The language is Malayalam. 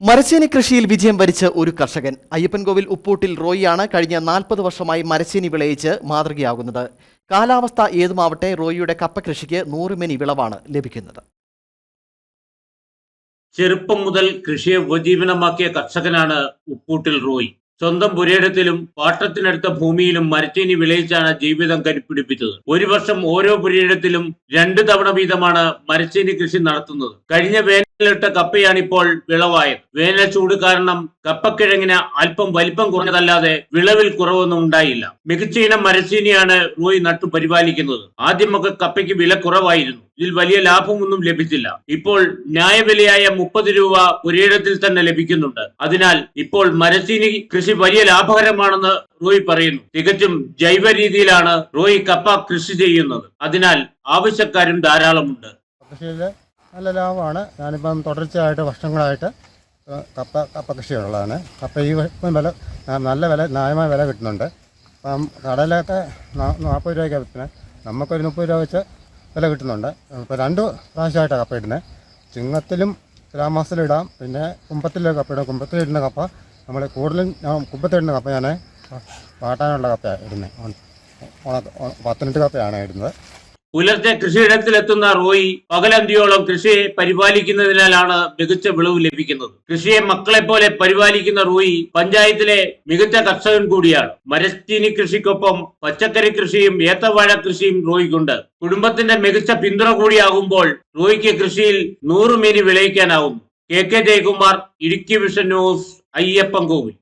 മരച്ചേനി കൃഷിയിൽ വിജയം വരിച്ച ഒരു കർഷകൻ അയ്യപ്പൻകോവിൽ ഉപ്പൂട്ടിൽ റോയിയാണ് കഴിഞ്ഞ നാൽപ്പത് വർഷമായി മരച്ചേനി വിളയിച്ച് മാതൃകയാകുന്നത്. കാലാവസ്ഥ ഏതുമാവട്ടെ റോയിയുടെ കപ്പ കൃഷിക്ക് നൂറ് മെനി വിളവാണ് ലഭിക്കുന്നത്. ചെറുപ്പം മുതൽ കൃഷിയെ ഉപജീവനമാക്കിയ കർഷകനാണ് ഉപ്പൂട്ടിൽ റോയി. സ്വന്തം പുരയിടത്തിലും പാട്ടത്തിനടുത്ത ഭൂമിയിലും മരച്ചീനി വിളയിച്ചാണ് ജീവിതം കരുപ്പിടിപ്പിച്ചത്. ഒരു വർഷം ഓരോ പുരയിടത്തിലും രണ്ടു തവണ വീതമാണ് മരച്ചീനി കൃഷി നടത്തുന്നത്. കഴിഞ്ഞ വേനലിട്ട കപ്പയാണ് ഇപ്പോൾ വിളവായത്. വേനൽ ചൂട് കാരണം കപ്പക്കിഴങ്ങിന് അല്പം വലിപ്പം കുറഞ്ഞതല്ലാതെ വിളവിൽ കുറവൊന്നും ഉണ്ടായില്ല. മികച്ച ഇനം മരച്ചീനിയാണ് റോയ് നട്ടു പരിപാലിക്കുന്നത്. ആദ്യമൊക്കെ കപ്പയ്ക്ക് വില കുറവായിരുന്നു. ഇതിൽ വലിയ ലാഭമൊന്നും ലഭിച്ചില്ല. ഇപ്പോൾ ന്യായവിലയായ മുപ്പത് രൂപ പുരയിടത്തിൽ തന്നെ ലഭിക്കുന്നുണ്ട്. അതിനാൽ ഇപ്പോൾ മരച്ചീനി കൃഷി വലിയ ലാഭകരമാണെന്ന് റോയ് പറയുന്നു. തികച്ചും ജൈവ രീതിയിലാണ് റോയ് കപ്പ കൃഷി ചെയ്യുന്നത്. അതിനാൽ ആവശ്യക്കാരും ധാരാളമുണ്ട്. നല്ല ലാഭമാണ്. ഞാനിപ്പം തുടർച്ചയായിട്ട് വർഷങ്ങളായിട്ട് കപ്പ കപ്പ കൃഷിയുള്ളതാണ് കപ്പ ഈ വില നല്ല വില ന്യായമായ വില കിട്ടുന്നുണ്ട്. അപ്പം കടലൊക്കെ നാൽപ്പത് രൂപയ്ക്ക് വിൽക്കുന്നത് നമുക്കൊരു മുപ്പത് രൂപ വെച്ച് വില കിട്ടുന്നുണ്ട്. ഇപ്പോൾ രണ്ട് പ്രാവശ്യമായിട്ടാണ് കപ്പ ഇടുന്നത്. ചിങ്ങത്തിലും തുലാമാസത്തിലും ഇടാം. പിന്നെ കുമ്പത്തിലും കപ്പ ഇടാം. കുമ്പത്തിൽ ഇടുന്ന കപ്പ നമ്മൾ കൂടുതലും ഞാൻ കുമ്പത്തിടുന്ന കപ്പ ഞാൻ പാട്ടാനുള്ള കപ്പയാണ് ഇടുന്നത്. പത്തനെട്ട് കപ്പയാണ് ഇടുന്നത്. പുലർച്ചെ കൃഷിയിടത്തിലെത്തുന്ന റോയി പകലന്തിയോളം കൃഷിയെ പരിപാലിക്കുന്നതിനാലാണ് മികച്ച വിളവ് ലഭിക്കുന്നത്. കൃഷിയെ മക്കളെ പോലെ പരിപാലിക്കുന്ന റോയി പഞ്ചായത്തിലെ മികച്ച കർഷകൻ കൂടിയാണ്. മരച്ചീനി കൃഷിക്കൊപ്പം പച്ചക്കറി കൃഷിയും ഏത്തവാഴ കൃഷിയും റോയിക്കുണ്ട്. കുടുംബത്തിന്റെ മികച്ച പിന്തുണ കൂടിയാകുമ്പോൾ റോയിക്ക് കൃഷിയിൽ നൂറ് മീനി വിളയിക്കാനാവുന്നു K K Jayakumar Idukki vision news Ayyappan Kovil.